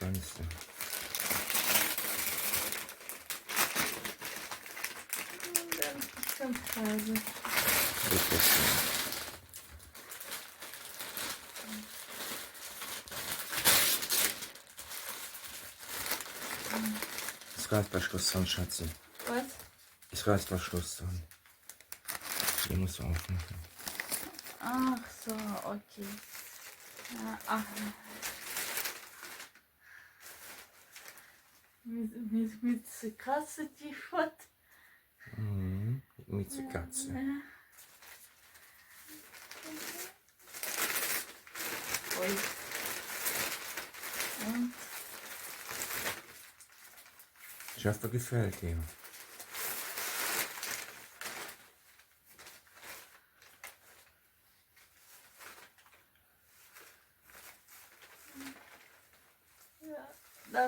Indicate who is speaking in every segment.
Speaker 1: Ganze. Preise. Wirklich schön. Ist Reißverschluss dran, Schatzi.
Speaker 2: Was?
Speaker 1: Ist Reißverschluss dran. Den musst du aufmachen.
Speaker 2: Ach so, okay. Ach. Mit, mit, mit Katze die Schott.
Speaker 1: Mhm. Mit der Katze.
Speaker 2: Ой. Und
Speaker 1: Ich hoffe, gefällt dir.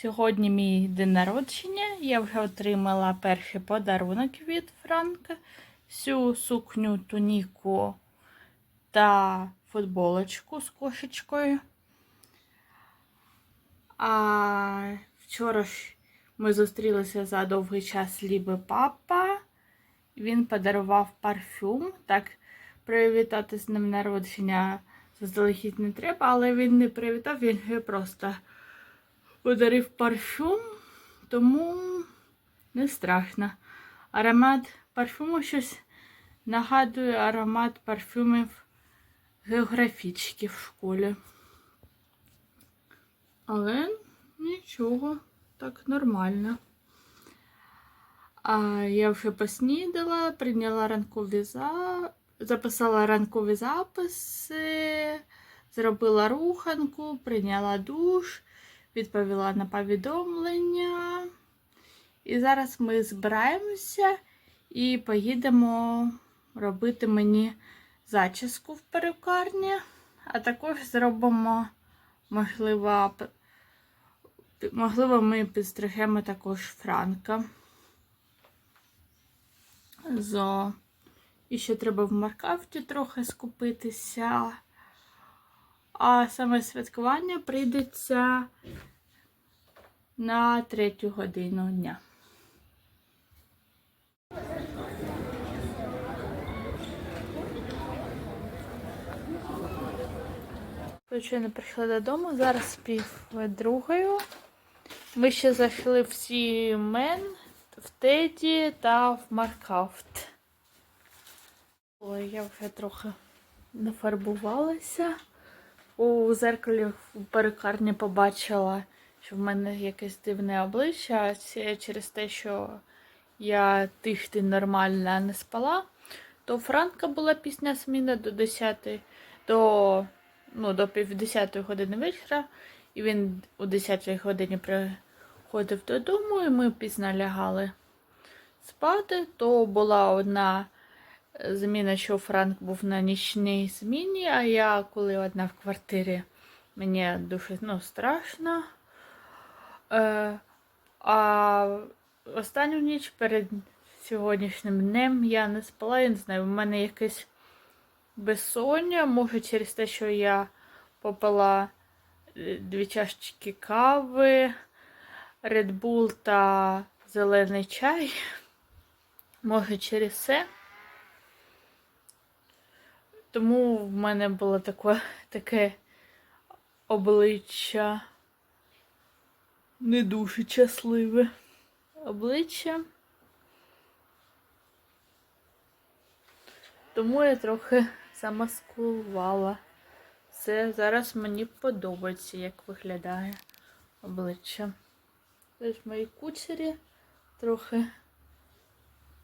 Speaker 2: Сьогодні мій день народження. Я вже отримала перший подарунок від Франка. Всю сукню, туніку та футболочку з кошечкою. А вчора ж ми зустрілися за довгий час Ліби папа. Він подарував парфюм. Так, привітати з днем народження заздалегідь не треба, але він не привітав, він просто подарив парфюм, тому не страшно. Аромат парфюму щось нагадує аромат парфюмів географічки в школі. Але нічого, так нормально. А я вже поснідала, прийняла ранкові за... записала ранкові записи, зробила руханку, прийняла душ, відповіла на повідомлення. І зараз ми збираємося і поїдемо робити мені зачіску в перукарні, а також зробимо, можливо, можливо, ми підстригемо також Франка. Зо. І ще треба в Маркавті трохи скупитися. А саме святкування прийдеться на третю годину дня. Звичайно, прийшла додому. Зараз пів другою. Ми ще зайшли в Сімен, в Теді та в Маркафт. Ой, я вже трохи нафарбувалася. У зеркалі в перукарні побачила, що в мене якесь дивне обличчя. Це через те, що я тиждень нормально не спала. То Франка була пісня зміна до 10 до, ну, до пів 10 години вечора. І він о 10 годині приходив додому, і ми пізно лягали спати. То була одна зміна, що Франк був на нічній зміні, а я коли одна в квартирі, мені дуже ну, страшно. Е, а останню ніч перед сьогоднішнім днем я не спала, я не знаю, в мене якесь безсоння, може через те, що я попила е, дві чашечки кави, Red Bull та зелений чай. Може через це. Тому в мене було таке, таке обличчя не дуже щасливе. Обличчя. Тому я трохи замаскувала. Це зараз мені подобається, як виглядає обличчя. Ось мої кучері трохи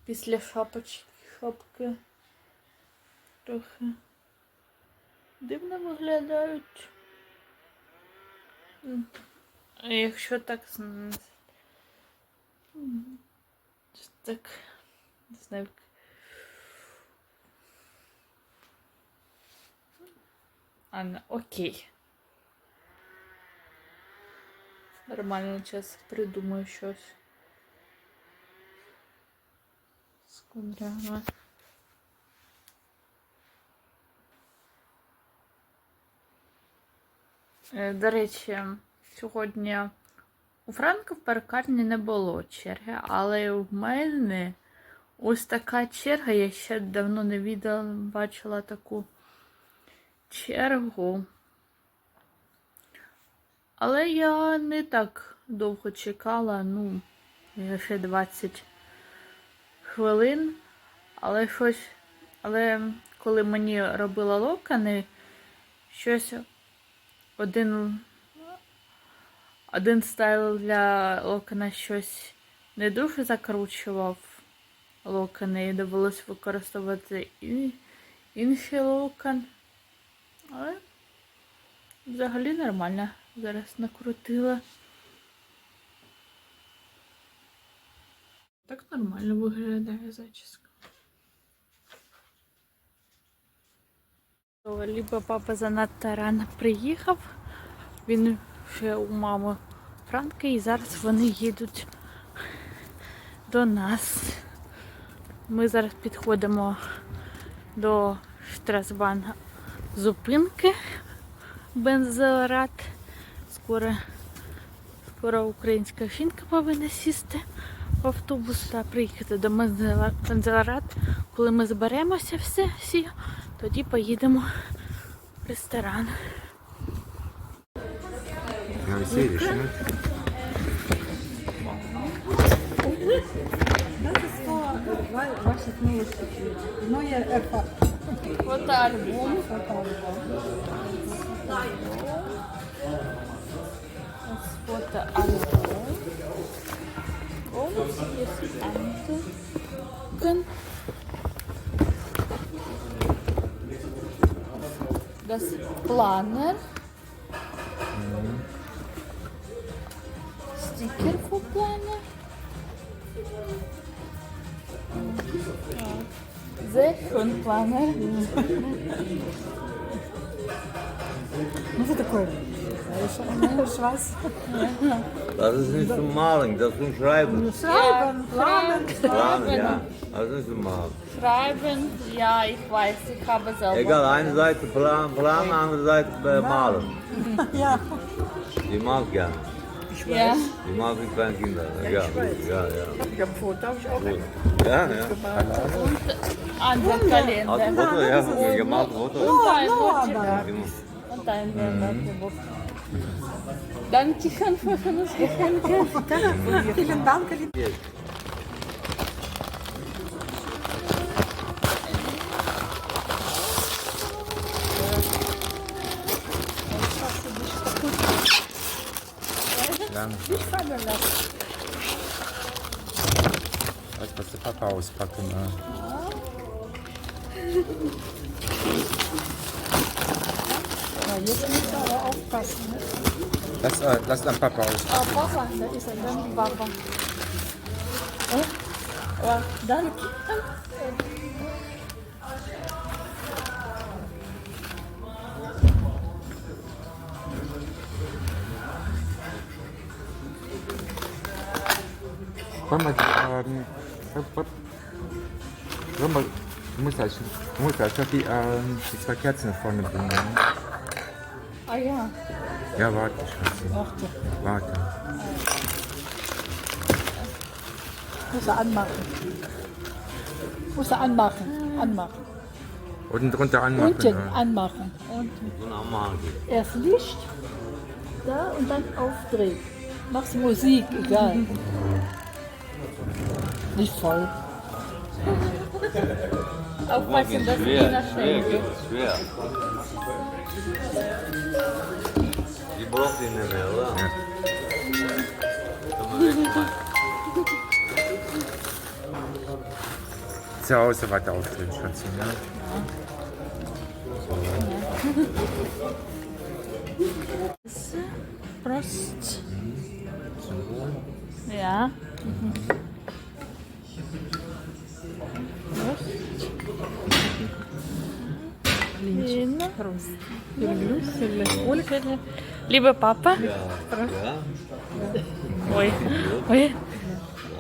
Speaker 2: після шапочки, шапки трохи дивно виглядають. Якщо так, так Не знаю. Анна, окей. Нормально, зараз придумаю щось. Скудрями. До речі, сьогодні у Франка в перукарні не було черги, але в мене ось така черга. Я ще давно не відала, бачила таку чергу. Але я не так довго чекала, ну, ще 20 хвилин. Але щось. Але коли мені робила локони, щось один, один стайл для локона щось не дуже закручував локони і довелось використовувати інший локон. Але взагалі нормально зараз накрутила. Так нормально виглядає зачіска. Либо папа занадто рано приїхав. Він ще у мами Франки і зараз вони їдуть до нас. Ми зараз підходимо до Штрасбан зупинки бензорад. Скоро, скоро українська жінка повинна сісти в автобус та приїхати до бензорад. Коли ми зберемося все, всі, тоді поїдемо в ресторан.
Speaker 1: Ja, ich sehe dich, ne?
Speaker 3: Das ist vor,
Speaker 2: Für Planer. Ja. Sehr schön Planer.
Speaker 3: Ну, что такое? Schwarz.
Speaker 4: Das ist nicht zum Malen, das ist zum Schreiben.
Speaker 3: Schreiben, planen.
Speaker 4: Planen, ja. Das ist zum Malen.
Speaker 2: Schreiben, ja, ich weiß, ich habe selber.
Speaker 4: Egal, eine Seite planen, planen andere Seite äh, malen.
Speaker 3: Ja,
Speaker 4: Die mag gerne.
Speaker 2: Ja.
Speaker 4: Die mag wie kleine Kinder. Ja, ja, ja.
Speaker 3: ich habe ein Foto, habe ich auch
Speaker 4: Gut. Ja, ja.
Speaker 2: Andere
Speaker 4: Hast du
Speaker 2: Kalender.
Speaker 4: ein Foto? Ja, gemacht Foto.
Speaker 2: Und ein Foto.
Speaker 4: Immer.
Speaker 2: Und ein Foto. Danke schön für das Geschenk.
Speaker 3: Vielen Dank, liebe
Speaker 1: Langsam. Weiß, was der Papa auspacken ne?
Speaker 3: Ja, jetzt müsst ihr aber aufpassen. Ne?
Speaker 1: Lass, äh, lass dann Papa auspacken.
Speaker 2: Oh, Papa, da ist er dann, Papa. Oh, oh, danke.
Speaker 1: Wollen wir, ähm, hopp, hopp. Wollen wir, Mutter, ich, Mutter, ich die, ähm, die zwei Kerzen nach vorne bringen. ne?
Speaker 2: Ah ja.
Speaker 1: Ja, warte, Schatzi.
Speaker 3: Warte,
Speaker 1: Warte.
Speaker 3: muss er anmachen. Muss er anmachen, anmachen.
Speaker 1: Unten drunter anmachen.
Speaker 3: Unten
Speaker 1: äh.
Speaker 3: anmachen. Unten. Erst Licht, da und dann aufdrehen. Machst Musik, egal. Nicht voll.
Speaker 2: Aufpassen, dass
Speaker 4: Schwer, schwer geht, schwer. Die braucht die nicht mehr, oder?
Speaker 1: Ja. Zu Hause weiter aufdrehen, Schatzi. Ne?
Speaker 2: Prost. Ліна.
Speaker 3: Люблю сильно. Ольга.
Speaker 2: Либо папа.
Speaker 4: Ja. Ja.
Speaker 2: Ой. Ой.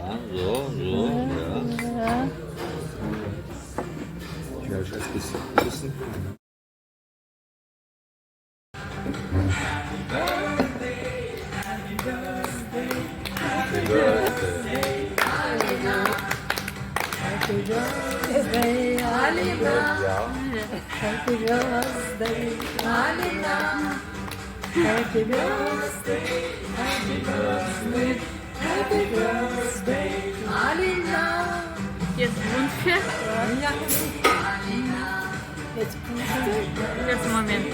Speaker 4: Ja, so, so, ja.
Speaker 1: Ja, ich esse bis Essen.
Speaker 3: Happy birthday, Alina. Happy birthday, happy birthday, happy birthday, Alina.
Speaker 2: Jetzt Wünsche.
Speaker 3: Jetzt puste.
Speaker 2: Jetzt Moment.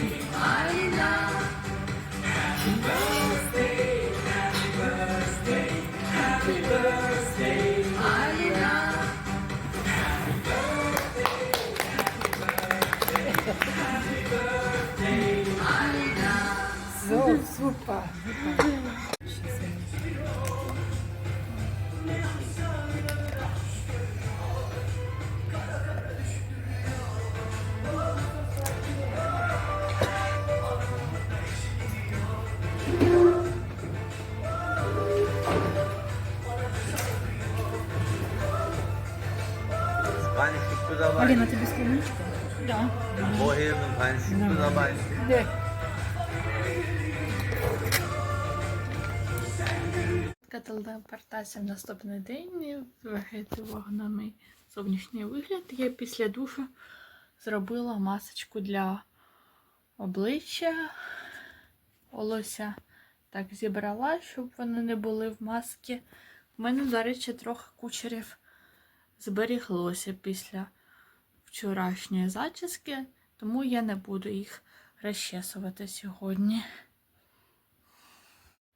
Speaker 3: So, super.
Speaker 4: Keine Schuppe dabei.
Speaker 3: Alina, тобі складничка?
Speaker 2: Да.
Speaker 4: Woher sind keine Schuppe dabei?
Speaker 3: Де?
Speaker 2: Така в наступний день. Звертайте увагу зовнішній вигляд. Я після душу зробила масочку для обличчя. Волосся так зібрала, щоб вони не були в маски. У мене, до речі, трохи кучерів зберіглося після вчорашньої зачіски, тому я не буду їх розчесувати сьогодні.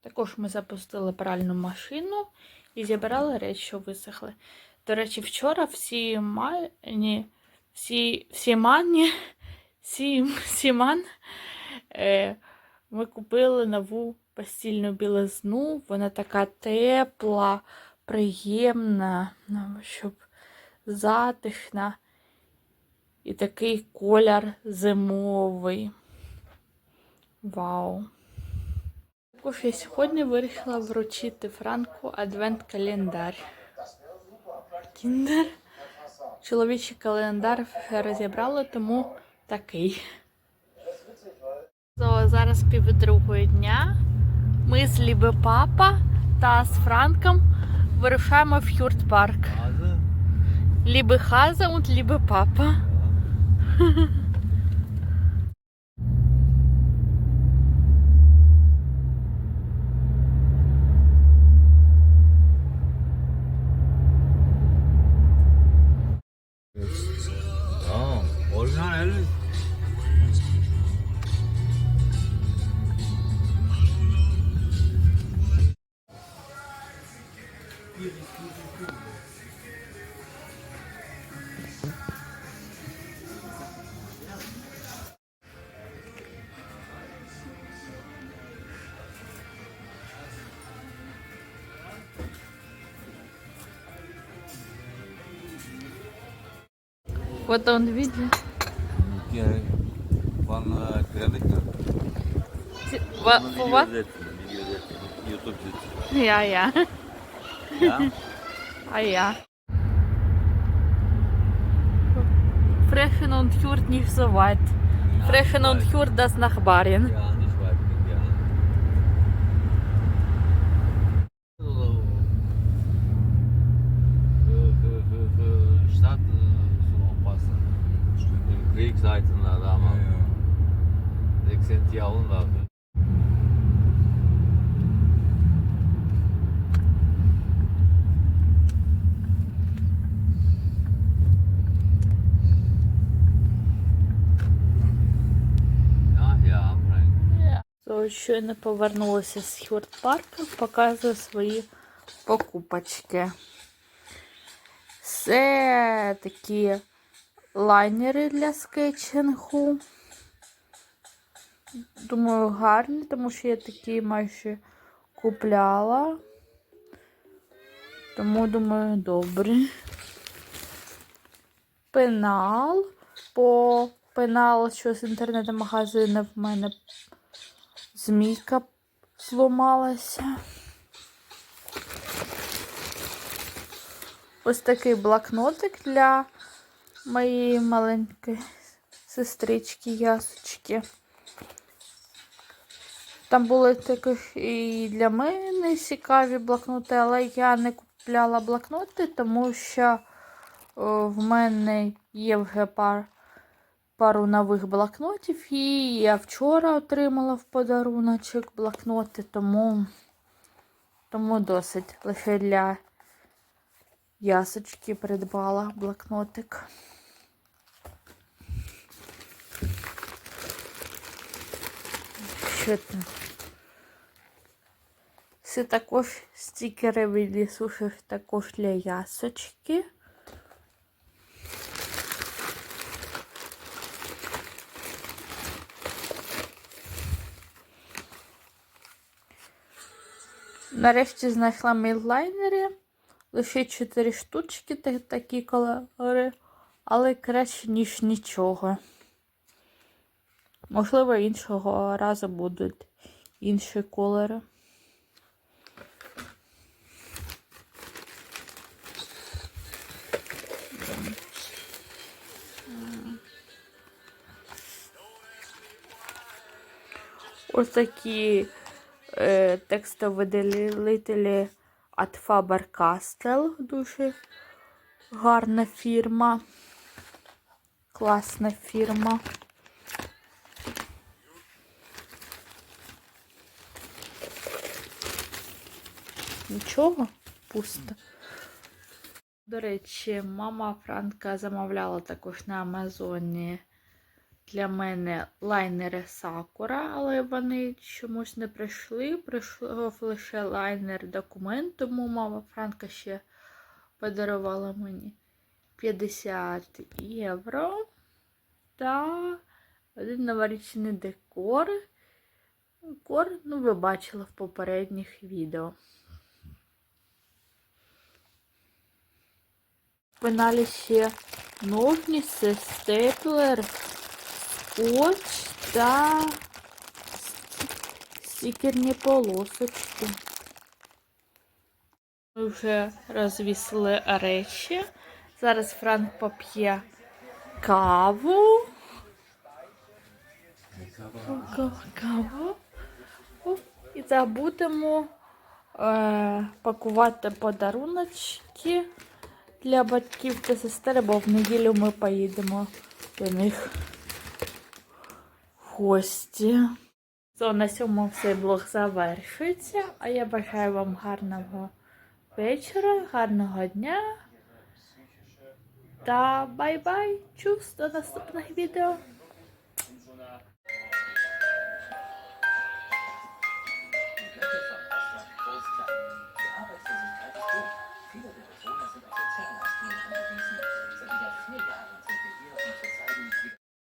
Speaker 2: Також ми запустили пральну машину і зібрали речі, що висохли. До речі, вчора всі мані, всі, всі мані, всі, всі ман, е, ми купили нову постільну білизну. Вона така тепла, приємна, ну, щоб затишна. І такий колір зимовий. Вау! Також я сьогодні вирішила вручити Франку адвент-календар. Кіндер. Чоловічий календар розібрали, тому такий. So, зараз півдругої дня. Ми з Лібе Папа та з Франком вирушаємо в Хюрт парк.
Speaker 4: Hase?
Speaker 2: Лібе Хаза und Лібе Папа. Вот он видео.
Speaker 4: Ja, van uh, Krelleke.
Speaker 2: Ва- у вас?
Speaker 4: Video zetten. YouTube zitten.
Speaker 2: Я, я.
Speaker 4: Ja?
Speaker 2: А я. Frechen und Hurt nicht so weit. Frechen und Hurt das Nachbarn.
Speaker 4: Ja, Damals. 16. Jahrhundert. Ja, ja, Frank.
Speaker 2: So, щойно повернулася з Хюрт парку, показую свої покупочки. Це такі лайнери для скетчингу. Думаю, гарні, тому що я такі майже купляла. Тому, думаю, добрі. пенал, бо пенал, що з інтернет-магазину в мене змійка зламалася. Ось такий блокнотик для моєї маленької сестрички Ясочки. Там були таких і для мене цікаві блокноти, але я не купляла блокноти, тому що о, в мене є вже пар, пару нових блокнотів, і я вчора отримала в подаруночок блокноти, тому, тому досить лише для ясочки придбала блокнотик. Там? Це також стікери від лісуших також для ясочки. Нарешті знайшла мейлайнери. Лише 4 штучки, та- такі кольори, але краще, ніж нічого. Можливо, іншого разу будуть інші кольори. Ось такі е, текстовидалителі від Faber-Castell. Дуже гарна фірма. Класна фірма. Нічого, пусто. До речі, мама Франка замовляла також на Амазоні для мене лайнери Сакура, але вони чомусь не прийшли. Прийшов лише лайнер документ, тому мама Франка ще подарувала мені 50 євро та один новорічний декор. Декор, ну, ви бачили в попередніх відео. Пеналі ще ножниці, степлер, скотч та стікерні полосочки. Ми вже розвісили речі. Зараз Франк поп'є каву. Ка- Каву. І забудемо е, пакувати подаруночки для батьків та сестер, бо в неділю ми поїдемо до них в гості. То на цьому цей блог завершується. А я бажаю вам гарного вечора, гарного дня. Та бай-бай! Чус до наступних відео.